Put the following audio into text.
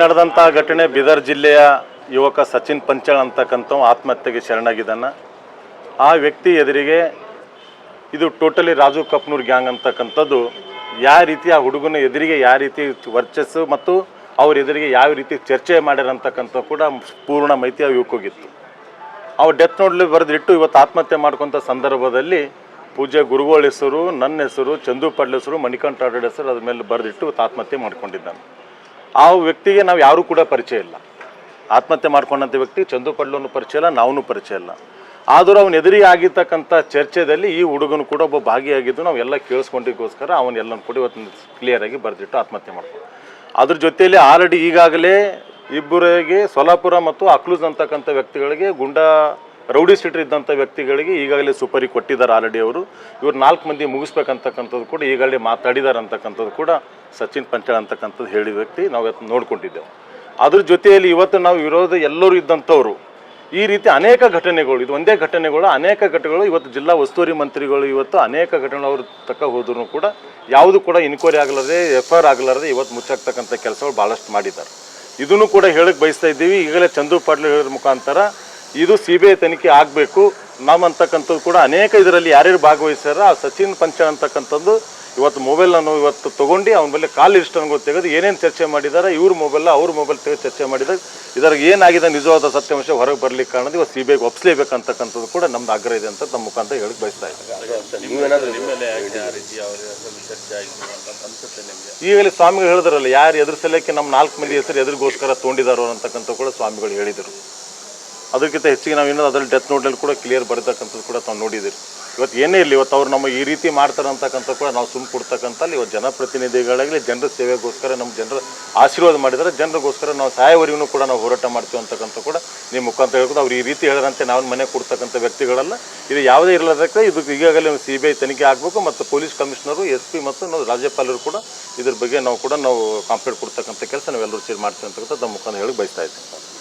ನಡೆದಂಥ ಘಟನೆ ಬೀದರ್ ಜಿಲ್ಲೆಯ ಯುವಕ ಸಚಿನ್ ಪಂಚಾಳ್ ಅಂತಕ್ಕಂಥ ಆತ್ಮಹತ್ಯೆಗೆ ಶರಣಾಗಿದ್ದಾನ. ಆ ವ್ಯಕ್ತಿ ಎದುರಿಗೆ ಇದು ಟೋಟಲಿ ರಾಜು ಕಪ್ನೂರ್ ಗ್ಯಾಂಗ್ ಅಂತಕ್ಕಂಥದ್ದು. ಯಾವ ರೀತಿ ಆ ಹುಡುಗನ ಎದುರಿಗೆ ಯಾವ ರೀತಿ ವರ್ಚಸ್ಸು ಮತ್ತು ಅವ್ರ ಎದುರಿಗೆ ಯಾವ ರೀತಿ ಚರ್ಚೆ ಮಾಡ್ಯಾರಂತಕ್ಕಂಥ ಕೂಡ ಪೂರ್ಣ ಮಾಹಿತಿ ಆ ಯುವಕೋಗಿತ್ತು ಅವ್ರು ಡೆತ್ ನೋಡ್ಲಿ ಬರೆದಿಟ್ಟು ಇವತ್ತು ಆತ್ಮಹತ್ಯೆ ಮಾಡ್ಕೊಂಥ ಸಂದರ್ಭದಲ್ಲಿ ಪೂಜೆ ಗುರುಗಳ ಹೆಸರು ನನ್ನ ಹೆಸರು, ಚಂದು ಪಡ್ಲ ಹೆಸರು, ಮಣಿಕಂಠ ಹೆಸರು ಅದ್ರ ಮೇಲೆ ಬರೆದಿಟ್ಟು ಇವತ್ತು ಆತ್ಮಹತ್ಯೆ ಮಾಡ್ಕೊಂಡಿದ್ದಾನೆ. ಆ ವ್ಯಕ್ತಿಗೆ ನಾವು ಯಾರೂ ಕೂಡ ಪರಿಚಯ ಇಲ್ಲ. ಆತ್ಮಹತ್ಯೆ ಮಾಡ್ಕೊಂಡಂಥ ವ್ಯಕ್ತಿ ಚಂದು ಪರಿಚಯ ಇಲ್ಲ ನಾವೂ ಪರಿಚಯ ಇಲ್ಲ. ಆದರೂ ಅವನ ಎದುರಿ ಆಗಿರ್ತಕ್ಕಂಥ ಚರ್ಚೆಯಲ್ಲಿ ಈ ಹುಡುಗನು ಕೂಡ ಒಬ್ಬ ಭಾಗಿಯಾಗಿದ್ದು ನಾವು ಎಲ್ಲ ಕೇಳಿಸ್ಕೊಂಡಿಗೋಸ್ಕರ ಅವನೆಲ್ಲ ಕೂಡ ಇವತ್ತು ಕ್ಲಿಯರಾಗಿ ಬರೆದಿಟ್ಟು ಆತ್ಮಹತ್ಯೆ ಮಾಡ್ಕೊಂಡು ಅದ್ರ ಜೊತೆಯಲ್ಲಿ ಆಲ್ರೆಡಿ ಈಗಾಗಲೇ ಇಬ್ಬರಿಗೆ ಸೊಲಾಪುರ ಮತ್ತು ಅಕ್ಲೂಸ್ ಅಂತಕ್ಕಂಥ ವ್ಯಕ್ತಿಗಳಿಗೆ ಗುಂಡಾ ರೌಡಿ ಸೀಟರ್ ಇದ್ದಂಥ ವ್ಯಕ್ತಿಗಳಿಗೆ ಈಗಾಗಲೇ ಸುಪರಿ ಕೊಟ್ಟಿದ್ದಾರೆ ಆಲ್ರೆಡಿ ಅವರು. ಇವರು ನಾಲ್ಕು ಮಂದಿ ಮುಗಿಸ್ಬೇಕಂತಕ್ಕಂಥದ್ದು ಕೂಡ ಈಗಾಗಲೇ ಮಾತಾಡಿದ್ದಾರೆ ಅಂತಕ್ಕಂಥದ್ದು ಕೂಡ ಸಚಿನ್ ಪಂಚಾಳ್ ಅಂತಕ್ಕಂಥದ್ದು ಹೇಳಿದ ವ್ಯಕ್ತಿ ನಾವು ನೋಡ್ಕೊಂಡಿದ್ದೆವು. ಅದ್ರ ಜೊತೆಯಲ್ಲಿ ಇವತ್ತು ನಾವು ವಿರೋಧ ಎಲ್ಲರೂ ಇದ್ದಂಥವ್ರು, ಈ ರೀತಿ ಅನೇಕ ಘಟನೆಗಳು, ಇದು ಒಂದೇ ಘಟನೆಗಳು, ಅನೇಕ ಘಟನೆಗಳು ಇವತ್ತು ಜಿಲ್ಲಾ ಉಸ್ತುವಾರಿ ಮಂತ್ರಿಗಳು ಇವತ್ತು ಅನೇಕ ಘಟನೆಗಳು ಅವರು ತಕ್ಕ ಹೋದ್ರೂ ಕೂಡ ಯಾವುದು ಕೂಡ ಇನ್ಕ್ವೈರಿ ಆಗಲಾರದೆ ಎಫ್ ಆರ್ ಇವತ್ತು ಮುಚ್ಚಾಕ್ತಕ್ಕಂಥ ಕೆಲಸಗಳು ಭಾಳಷ್ಟು ಮಾಡಿದ್ದಾರೆ. ಇದನ್ನು ಕೂಡ ಹೇಳಕ್ಕೆ ಬಯಸ್ತಾ ಇದ್ದೀವಿ. ಈಗಲೇ ಚಂದು ಪಾಟೀಲ್ ಹೇಳಿದ ಮುಖಾಂತರ ಇದು ಸಿ ಬಿ ಐ ತನಿಖೆ ಆಗಬೇಕು. ನಾವು ಅಂತಕ್ಕಂಥದ್ದು ಕೂಡ ಅನೇಕ ಇದರಲ್ಲಿ ಯಾರ್ಯಾರು ಭಾಗವಹಿಸ್ಯಾರ, ಆ ಸಚಿನ್ ಪಂಚ ಅಂತಕ್ಕಂಥದ್ದು ಇವತ್ತು ಮೊಬೈಲನ್ನು ಇವತ್ತು ತೊಗೊಂಡು ಅವನ ಮೇಲೆ ಕಾಲ್ ಇಷ್ಟನ್ನು ತೆಗೆದು ಏನೇನು ಚರ್ಚೆ ಮಾಡಿದ್ದಾರೆ ಇವ್ರ ಮೊಬೈಲ್ ಅವ್ರ ಮೊಬೈಲ್ ತೆಗೆದು ಚರ್ಚೆ ಮಾಡಿದಾಗ ಇದರ ಏನಾಗಿದೆ ನಿಜವಾದ ಸತ್ಯಾಂಶ ಹೊರಗೆ ಬರಲಿಕ್ಕೆ ಕಾರಣ ಇವತ್ತು ಸಿ ಬಿ ಐಗೆ ಒಪ್ಪಿಸ್ಲೇಬೇಕಂತಕ್ಕಂಥದ್ದು ಕೂಡ ನಮ್ದು ಆಗ್ರಹ ಇದೆ ಅಂತ ನಮ್ಮ ಮುಖಾಂತರ ಹೇಳಕ್ಕೆ ಬಯಸ್ತಾ ಇದ್ದಾರೆ ಈಗಲೇ ಸ್ವಾಮಿಗಳು ಹೇಳಿದ್ರಲ್ಲ, ಯಾರು ಎದುರಿಸಲಿಕ್ಕೆ ನಮ್ಮ ನಾಲ್ಕು ಮಂದಿ ಹೆಸರು ಎದುರಿಗೋಸ್ಕರ ತೊಗೊಂಡಿದ್ದಾರೋ ಅಂತಕ್ಕಂಥ ಕೂಡ ಸ್ವಾಮಿಗಳು ಹೇಳಿದರು. ಅದಕ್ಕಿಂತ ಹೆಚ್ಚಿಗೆ ನಾವು ಏನೋ ಅದರಲ್ಲಿ ಡೆತ್ ನೋಟ್ನಲ್ಲಿ ಕೂಡ ಕ್ಲಿಯರ್ ಬರತಕ್ಕಂಥದ್ದು ಕೂಡ ತಾವು ನೋಡಿದ್ದೀರಿ. ಇವತ್ತು ಏನೇ ಇರಲಿ, ಇವತ್ತು ಅವ್ರು ನಮ್ಮ ಈ ರೀತಿ ಮಾಡ್ತಾರೆ ಅಂತಕ್ಕಂಥ ಕೂಡ ನಾವು ಸುಮ್ಮನೆ ಕೊಡ್ತಕ್ಕಂಥಲ್ಲಿ ಇವತ್ತು ಜನಪ್ರತಿನಿಧಿಗಳಾಗಲಿ ಜನರ ಸೇವೆಗೋಸ್ಕರ ನಮ್ಮ ಜನರ ಆಶೀರ್ವಾದ ಮಾಡಿದರೆ ಜನರಿಗೋಸ್ಕರ ನಾವು ಸಾಯವರೆಗೂ ಕೂಡ ನಾವು ಹೋರಾಟ ಮಾಡ್ತೀವಿ ಅಂತಕ್ಕಂಥ ಕೂಡ ನಿಮ್ಮ ಮುಖಾಂತರ ಹೇಳ್ಬೋದು ಅವ್ರು ಈ ರೀತಿ ಹೇಳಿದಂತೆ ನಾವು ಮನೆ ಕೊಡ್ತಕ್ಕಂಥ ವ್ಯಕ್ತಿಗಳಲ್ಲ. ಇದು ಯಾವುದೇ ಇರಲಾರ್ದಕ್ಕೆ ಇದು ಈಗಾಗಲೇ ಸಿ ಬಿ ಐ ತನಿಖೆ ಆಗಬೇಕು ಮತ್ತು ಪೊಲೀಸ್ ಕಮಿಷನರು, ಎಸ್ ಪಿ ಮತ್ತು ನಾವು ರಾಜ್ಯಪಾಲರು ಕೂಡ ಇದ್ರ ಬಗ್ಗೆ ನಾವು ಕೂಡ ನಾವು ಕಾಂಪ್ಲೇಂಟ್ ಕೊಡ್ತಕ್ಕಂಥ ಕೆಲಸ ನಾವೆಲ್ಲರೂ ಸೇರಿ ಮಾಡ್ತೀವಿ ಅಂತಕ್ಕಂಥ ನಮ್ಮ ಮುಖಾಂತರ ಹೇಳಿ ಬಯಸ್ತಾ ಇದ್ದೀವಿ.